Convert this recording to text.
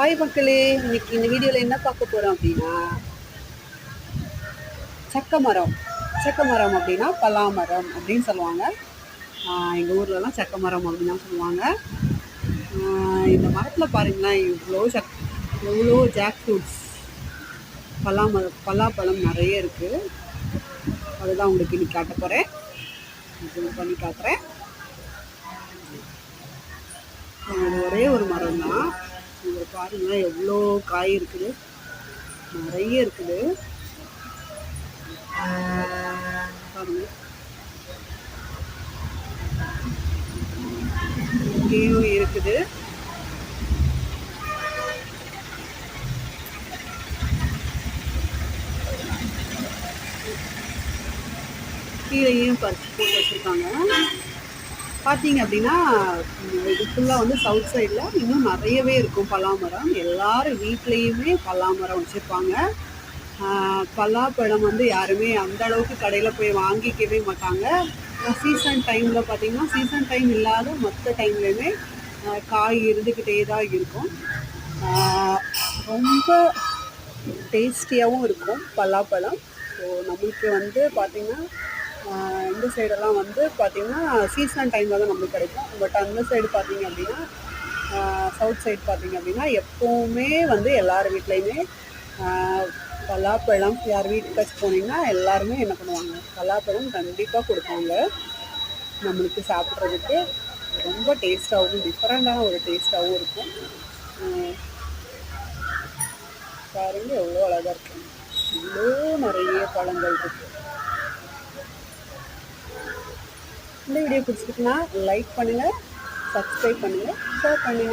Hi மக்களே. இன்னைக்கு இந்த வீடியோவில் என்ன பார்க்க போகிறோம் அப்படின்னா சக்க மரம் சக்க மரம் அப்படின்னா பலா மரம் அப்படின்னு சொல்லுவாங்க. எங்கள் ஊர்லலாம் சக்க மரம் அப்படின்னு தான் சொல்லுவாங்க. இந்த மரத்தில் பாருங்களேன் இவ்வளோ சக் எவ்வளோ ஜாக் ஃப்ரூட்ஸ் பலாமரம் பலாப்பழம் நிறைய இருக்குது அதுதான் உங்களுக்கு இன்னைக்கு காட்ட போகிறேன் பண்ணி காட்டுறேன். ஒரே ஒரு மரம் தான் இங்க பாருங்கள் எவ்வளோ காய் இருக்குது. நிறைய இருக்குது. பாருங்க. இங்கேயும் இருக்குது. கீழேயும் பறிச்சு போட்டு வச்சுருக்காங்க. பார்த்தீங்க அப்படின்னா இது ஃபுல்லாக வந்து சவுத் சைடில் இன்னும் நிறையவே இருக்கும் பலாமரம். எல்லாரும் வீட்லேயுமே பலாமரம் வச்சுருப்பாங்க. பலாப்பழம் வந்து யாருமே அந்த அளவுக்கு கடையில் போய் வாங்கிக்கவே மாட்டாங்க. சீசன் டைமில் பார்த்தீங்கன்னா சீசன் டைம் இல்லாத மற்ற டைம்லையுமே காய் இருந்துக்கிட்டே தான் இருக்கும். ரொம்ப டேஸ்டியாகவும் இருக்கும் பலாப்பழம். ஸோ நம்மளுக்கு வந்து பார்த்திங்கன்னா இந்த சைடெல்லாம் வந்து பார்த்திங்கன்னா சீசன் டைமில் தான் நம்மளுக்கு கிடைக்கும். பட் அந்த சைடு பார்த்திங்க அப்படின்னா சவுத் சைடு பார்த்திங்க அப்படின்னா எப்போவுமே வந்து எல்லார் வீட்லேயுமே பலாப்பழம் யார் வீட்டுக்காச்சும் போனீங்கன்னா எல்லாருமே என்ன பண்ணுவாங்க? பலாப்பழம் கண்டிப்பாக கொடுப்பாங்க. நம்மளுக்கு சாப்பிட்றதுக்கு ரொம்ப டேஸ்ட்டாகவும் டிஃப்ரெண்ட்டான ஒரு டேஸ்ட்டாகவும் இருக்கும். ஆஹ் பாருங்க எவ்வளோ அழகாக இருக்கும் இவ்வளோ நிறைய பழங்கள் இருக்குது இந்த வீடியோ பிடிச்சிருக்குன்னா லைக் பண்ணுங்கள் சப்ஸ்கிரைப் பண்ணுங்கள் ஷேர் பண்ணுங்கள்